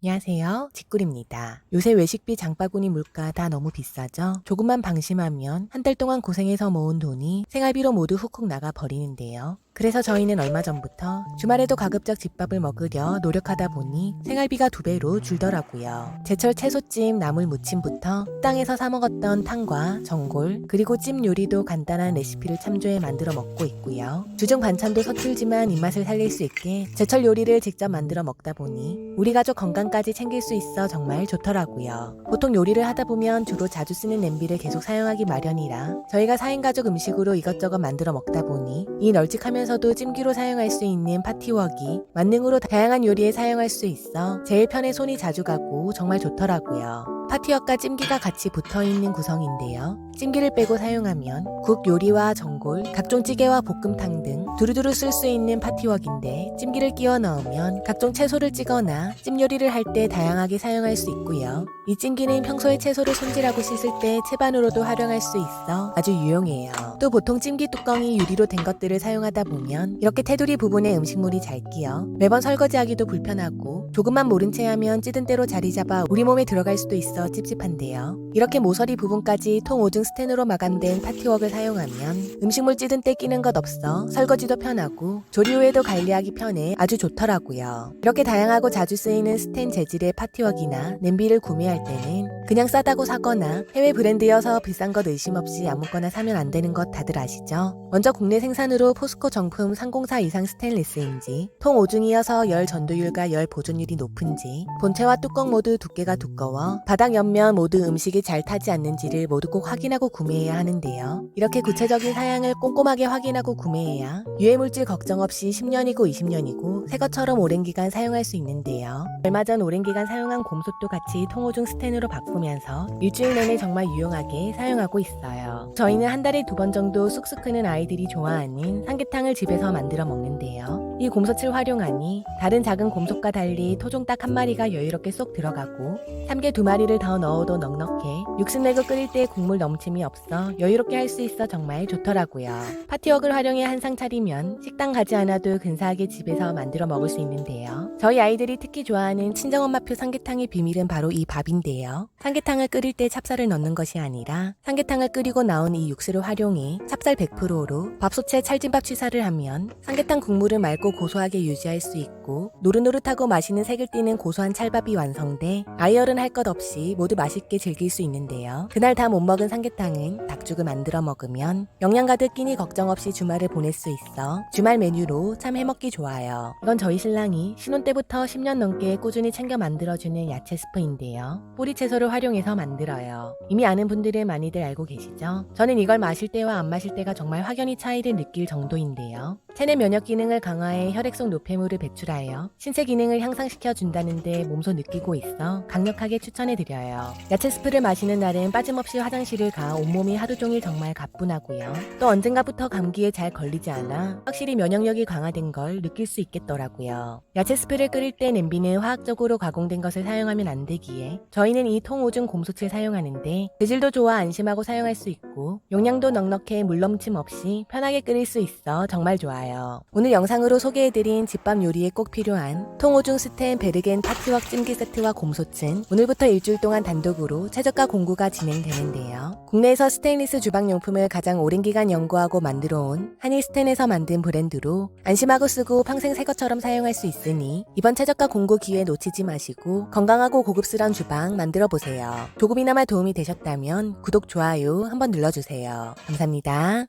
안녕하세요. 직꿀입니다. 요새 외식비 장바구니 물가 다 너무 비싸죠? 조금만 방심하면 한 달 동안 고생해서 모은 돈이 생활비로 모두 훅훅 나가 버리는데요. 그래서 저희는 얼마 전부터 주말에도 가급적 집밥을 먹으려 노력하다 보니 생활비가 두 배로 줄더라고요. 제철 채소찜, 나물 무침부터 땅에서 사 먹었던 탕과 전골, 그리고 찜 요리도 간단한 레시피를 참조해 만들어 먹고 있고요. 주중 반찬도 서툴지만 입맛을 살릴 수 있게 제철 요리를 직접 만들어 먹다 보니 우리 가족 건강 까지 챙길 수 있어 정말 좋더라고요. 보통 요리를 하다 보면 주로 자주 쓰는 냄비를 계속 사용하기 마련이라 저희가 4인 가족 음식으로 이것저것 만들어 먹다 보니 이 널찍하면서도 찜기로 사용할 수 있는 파티웍이 만능으로 다양한 요리에 사용할 수 있어 제일 편에 손이 자주 가고 정말 좋더라고요. 파티웍과 찜기가 같이 붙어 있는 구성인데요. 찜기를 빼고 사용하면 국 요리와 전골, 각종 찌개와 볶음탕 등 두루두루 쓸 수 있는 파티웍인데 찜기를 끼워 넣으면 각종 채소를 찌거나 찜 요리를 할 때 다양하게 사용할 수 있고요. 이 찜기는 평소에 채소를 손질하고 씻을 때 채반으로도 활용할 수 있어 아주 유용해요. 또 보통 찜기 뚜껑이 유리로 된 것들을 사용하다 보면 이렇게 테두리 부분에 음식물이 잘 끼어 매번 설거지하기도 불편하고 조금만 모른 채 하면 찌든 대로 자리 잡아 우리 몸에 들어갈 수도 있어 찝찝한데요. 이렇게 모서리 부분까지 통 5중 스텐으로 마감된 파티웍을 사용하면 음식물 찌든 때 끼는 것 없어 설거지도 편하고 조리 후에도 관리하기 편해 아주 좋더라고요. 이렇게 다양하고 자주 쓰이는 스텐 재질의 파티웍이나 냄비를 구매할 때는 그냥 싸다고 사거나 해외 브랜드여서 비싼 것 의심 없이 아무거나 사면 안 되는 것 다들 아시죠? 먼저 국내 생산으로 포스코 정품 304 이상 스테인리스인지 통 5중이어서 열 전도율과 열 보존율이 높은지 본체와 뚜껑 모두 두께가 두꺼워 바닥 옆면 모두 음식이 잘 타지 않는지를 모두 꼭 확인하고 구매해야 하는데요. 이렇게 구체적인 사양을 꼼꼼하게 확인하고 구매해야 유해물질 걱정 없이 10년이고 20년이고 새 것처럼 오랜 기간 사용할 수 있는데요. 얼마 전 오랜 기간 사용한 곰솥도 같이 통오중 스텐으로 바꾸면서 일주일 내내 정말 유용하게 사용하고 있어요. 저희는 한 달에 두 번 정도 쑥쑥 크는 아이들이 좋아하는 삼계탕을 집에서 만들어 먹는데요. 이 곰솥을 활용하니 다른 작은 곰솥과 달리 토종 딱 한 마리가 여유롭게 쏙 들어가고 삼계 두 마리를 더 넣어도 넉넉해 육수 내고 끓일 때 국물 넘침이 없어 여유롭게 할 수 있어 정말 좋더라고요. 파티웍을 활용해 한상 차리면 식당 가지 않아도 근사하게 집에서 만들어 먹을 수 있는데요. 저희 아이들이 특히 좋아하는 친정엄마표 삼계탕의 비밀은 바로 이 밥인데요. 삼계탕을 끓일 때 찹쌀을 넣는 것이 아니라 삼계탕을 끓이고 나온 이 육수를 활용해 찹쌀 100%로 밥솥에 찰진밥 취사를 하면 삼계탕 국물을 맑고 고소하게 유지할 수 있고 노릇노릇하고 맛있는 색을 띠는 고소한 찰밥이 완성돼 아이어른 할 것 없이 모두 맛있게 즐길 수 있는데요. 그날 다 못 먹은 삼계탕은 닭죽을 만들어 먹으면 영양 가득 끼니 걱정 없이 주말을 보낼 수 있어 주말 메뉴로 참 해먹기 좋아요. 이건 저희 신랑이 신혼 때부터 10년 넘게 꾸준히 챙겨 만들어주는 야채 스프인데요. 뿌리 채소를 활용해서 만들어요. 이미 아는 분들은 많이들 알고 계시죠? 저는 이걸 마실 때와 안 마실 때가 정말 확연히 차이를 느낄 정도인데요. 체내 면역 기능을 강화해 혈액 속 노폐물을 배출하여 신체 기능을 향상시켜 준다는데 몸소 느끼고 있어 강력하게 추천해 드려요. 야채 스프를 마시는 날은 빠짐없이 화장실을 가 온몸이 하루 종일 정말 가뿐하고요. 또 언젠가부터 감기에 잘 걸리지 않아 확실히 면역력이 강화된 걸 느낄 수 있겠더라고요. 야채 스프를 끓일 때 냄비는 화학적으로 가공된 것을 사용하면 안 되기에 저희는 이 통오중 곰솥을 사용하는데 재질도 좋아 안심하고 사용할 수 있고 용량도 넉넉해 물 넘침 없이 편하게 끓일 수 있어 정말 좋아요. 오늘 영상으로 소개해드린 집밥 요리에 꼭 필요한 통오중 스텐 베르겐 파티웍 찜기 세트와 곰솥은 오늘부터 일주일 동안 단독으로 최저가 공구가 진행되는데요. 국내에서 스테인리스 주방용품을 가장 오랜 기간 연구하고 만들어 온 한일 스텐에서 만든 브랜드로 안심하고 쓰고 평생 새 것처럼 사용할 수 있으니 이번 최저가 공구 기회 놓치지 마시고 건강하고 고급스러운 주방 만들어 보세요. 조금이나마 도움이 되셨다면 구독, 좋아요 한번 눌러주세요. 감사합니다.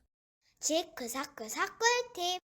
지크사크사 꿀팁